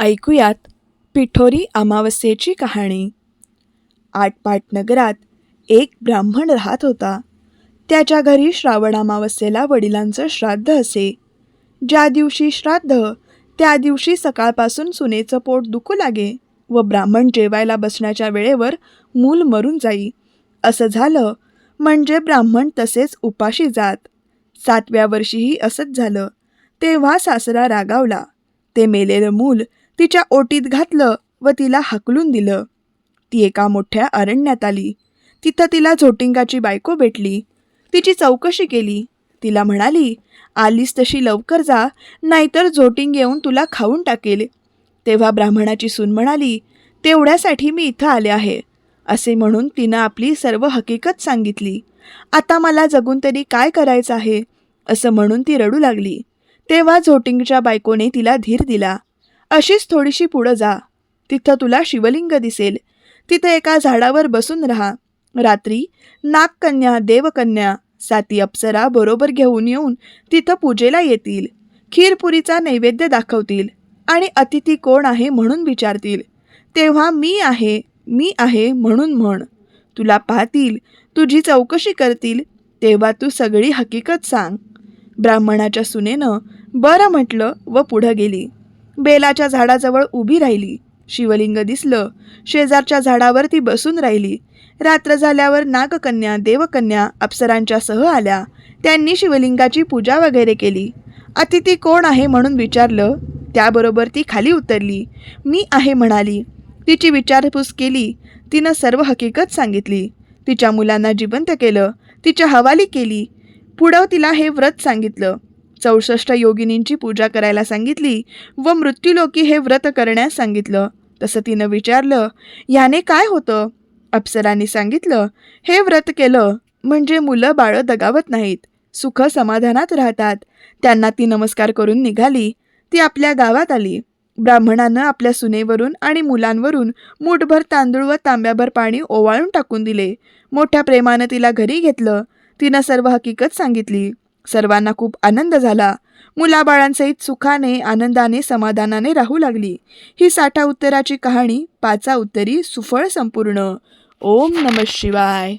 ऐकूयात पिठोरी अमावस्येची कहाणी. आटपाट नगरात एक ब्राह्मण राहत होता. त्याच्या घरी श्रावण अमावस्येला वडिलांचं श्राद्ध असे. ज्या दिवशी श्राद्ध त्या दिवशी सकाळपासून सुनेचं पोट दुखू लागे व ब्राह्मण जेवायला बसण्याच्या वेळेवर मूल मरून जाई. असं झालं म्हणजे ब्राह्मण तसेच उपाशी जात. सातव्या वर्षीही असंच झालं. तेव्हा सासरा रागावला. ते मेलेलं मूल तिच्या ओटीत घातलं व तिला हाकलून दिलं. ती एका मोठ्या अरण्यात आली. तिथं तिला झोटिंगाची बायको भेटली. तिची चौकशी केली. तिला म्हणाली आलीस तशी लवकर जा नाहीतर झोटिंग येऊन तुला खाऊन टाकेल. तेव्हा ब्राह्मणाची सून म्हणाली तेवढ्यासाठी मी इथं आले आहे. असे म्हणून तिनं आपली सर्व हकीकत सांगितली. आता मला जगून तरी काय करायचं आहे? असं म्हणून ती रडू लागली. तेव्हा झोटिंगच्या बायकोने तिला धीर दिला. अशीच थोडीशी पुढं जा. तिथं तुला शिवलिंग दिसेल. तिथं एका झाडावर बसून राहा. रात्री नागकन्या देवकन्या साती अप्सरा बरोबर घेऊन येऊन तिथं पूजेला येतील. खीरपुरीचा नैवेद्य दाखवतील आणि अतिथी कोण आहे म्हणून विचारतील. तेव्हा मी आहे मी आहे म्हणून म्हण. तुला पाहतील तुझी चौकशी करतील तेव्हा तू सगळी हकीकत सांग. ब्राह्मणाच्या सुनेनं बरं म्हटलं व पुढं गेली. बेलाच्या झाडाजवळ उभी राहिली. शिवलिंग दिसलं. शेजारच्या झाडावर ती बसून राहिली. रात्र झाल्यावर नागकन्या देवकन्या अप्सरांच्या सह आल्या. त्यांनी शिवलिंगाची पूजा वगैरे केली. अतिथी कोण आहे? म्हणून विचारलं. त्याबरोबर ती खाली उतरली. मी आहे म्हणाली. तिची विचारपूस केली. तिनं सर्व हकीकत सांगितली. तिच्या मुलांना जिवंत केलं. तिच्या हवाली केली. पुढं तिला हे व्रत सांगितलं. चौसष्ट योगिनींची पूजा करायला सांगितली व मृत्यूलोकी हे व्रत करण्यास सांगितलं. तसं तिनं विचारलं याने काय होतं? अप्सरांनी सांगितलं हे व्रत केलं म्हणजे मुलं बाळं दगावत नाहीत सुख समाधानात राहतात. त्यांना ती नमस्कार करून निघाली. ती आपल्या गावात आली. ब्राह्मणानं आपल्या सुनेवरून आणि मुलांवरून मूठभर तांदूळ व तांब्याभर पाणी ओवाळून टाकून दिले. मोठ्या प्रेमानं तिला घरी घेतलं. तिनं सर्व हकीकत सांगितली. सर्वांना खूप आनंद झाला. मुलाबाळांसहित सुखाने आनंदाने समाधानाने राहू लागली. ही साठा उत्तराची कहाणी पाचा उत्तरी सुफळ संपूर्ण. ओम नम शिवाय.